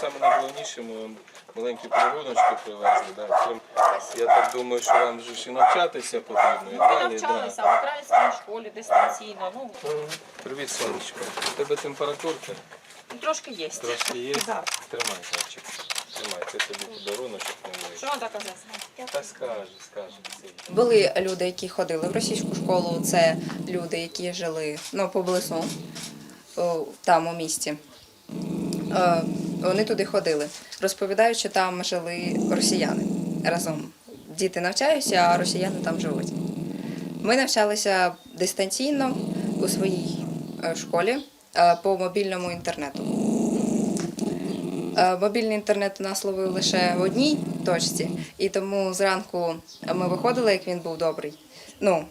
Саме найголовніше ми вам маленькі подаруночки привезли. Да. Я так думаю, що вам же ж і навчатися потрібно. І Ми далі, навчалися да. в українській школі дистанційно. Ну, Привіт, сонечко. У тебе температурка трошки є. трошки є. Да. Тримай, зайчик. Тримай, це тобі подаруночок. Що вам так казати? Та скаже, скаже. Були люди, які ходили в російську школу. Це люди, які жили ну, поблизу там у місті. Е, Вони туди ходили. Розповідають, що там жили росіяни разом. Діти навчаються, а росіяни там живуть. Ми навчалися дистанційно у своїй е, школі е, по мобільному інтернету. Е, Мобільний інтернет у нас ловив лише в одній точці, і тому зранку ми виходили, як він був добрий, ну,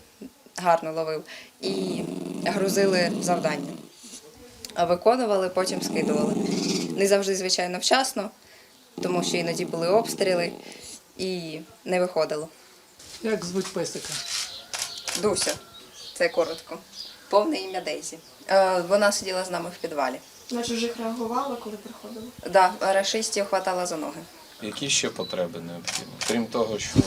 гарно ловив, і грузили завдання. А Виконували, потім скидували. Не завжди, звичайно, вчасно, тому що іноді були обстріли і не виходило. Як звуть песика? Дуся, це коротко. Повне ім'я Дейзі. Е, Вона сиділа з нами в підвалі. На чужих реагували, коли приходили? Да, рашистів хватала за ноги. Які ще потреби необхідні? Крім того, що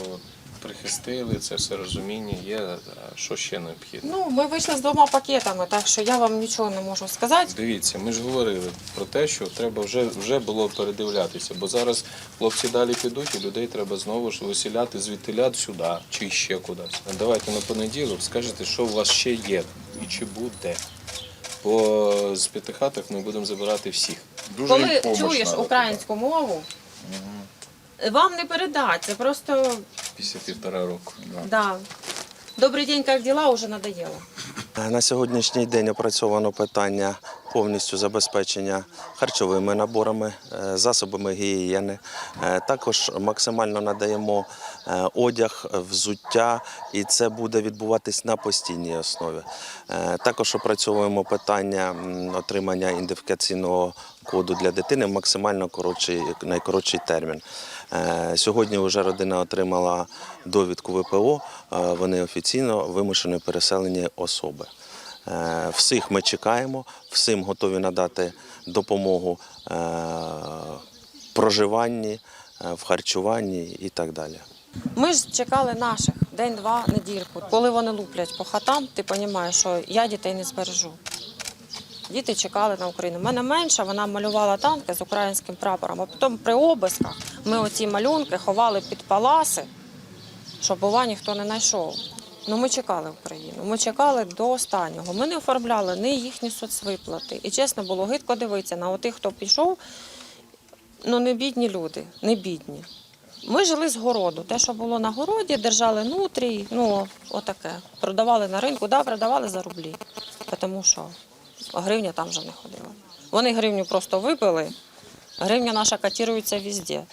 прихистили, це все розуміння є, а що ще необхідно? Ну, ми вийшли з двома пакетами, так що я вам нічого не можу сказати. Дивіться, ми ж говорили про те, що треба вже, вже було передивлятися, бо зараз хлопці далі підуть, і людей треба знову ж виселяти звідтиля сюди чи ще кудись. Давайте на понеділок скажете, що у вас ще є і чи буде. Бо з п'ятихаток ми будемо забирати всіх. Дуже Коли їм чуєш надо. українську мову, вам не передати, це просто Після півтора року. да. Добрий день, як діла, Уже надоело. На сьогоднішній день опрацьовано питання повністю забезпечення харчовими наборами, е, засобами гігієни. Е, Також максимально надаємо е, одяг, взуття, і це буде відбуватись на постійній основі. Також опрацьовуємо питання отримання ідентифікаційного коду для дитини в максимально коротший, найкоротший термін. Сьогодні вже родина отримала довідку ВПО. Вони офіційно вимушені переселені особи. Е, Всіх ми чекаємо, всім готові надати допомогу е, проживанні, е, в харчуванні і так далі. Ми ж чекали наших день-два, недільку. Коли вони луплять по хатам, ти розумієш, що я дітей не збережу. Діти чекали на Україну. У мене менша, вона малювала танки з українським прапором, а потім при обисках ми оці малюнки ховали під паласи, щоб бува ніхто не знайшов. Ну ми чекали Україну. Ми чекали до останнього. Ми не оформляли ні їхні соцвиплати. І чесно було гидко дивитися на тих, хто пішов. Ну не бідні люди, не бідні. Ми жили з городу. Те, що було на городі, держали нутрій, ну отаке. Продавали на ринку, да, продавали за рублі. Тому що гривня там вже не ходила. Вони гривню просто випили, гривня наша котирується везде,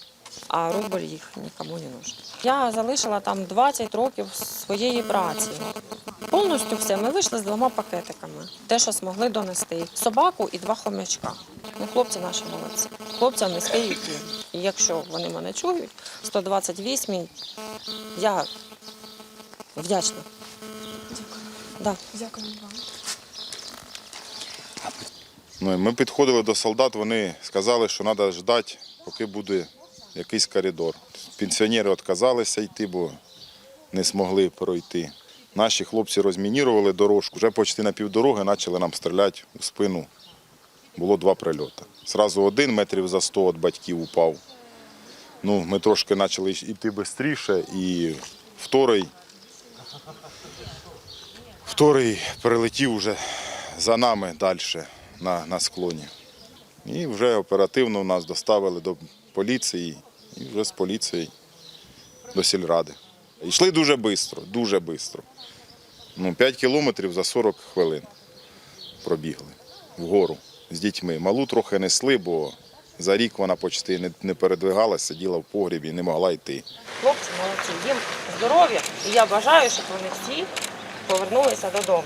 а рубль їх нікому не нужен. Я залишила там 20 років своєї праці. Повністю все. Ми вийшли з двома пакетиками. Те, що змогли донести. Собаку і два хомячка. Ну, хлопці наші молодці. Хлопцям низький уклін. І якщо вони мене чують, 128 я вдячна. Да. Дякую вам. Ну, ми підходили до солдат, вони сказали, що треба ждати, поки буде якийсь коридор. Пенсіонери відказалися йти, бо не змогли пройти. Наші хлопці розмінірували дорожку, вже почти на півдороги почали нам стріляти у спину. Було два прильоти. Зразу один метрів за 100 від батьків упав. Ну, ми трошки почали йти швидше, і вторий, вторий прилетів вже за нами далі на, на склоні. І вже оперативно нас доставили до поліції і вже з поліцією до сільради. Йшли дуже швидко, дуже швидко. Ну, 5 кілометрів за 40 хвилин пробігли вгору з дітьми. Малу трохи несли, бо за рік вона почти не, не передвигалася, сиділа в погрібі і не могла йти. Хлопці молодці, їм здоров'я, і я бажаю, щоб вони всі повернулися додому.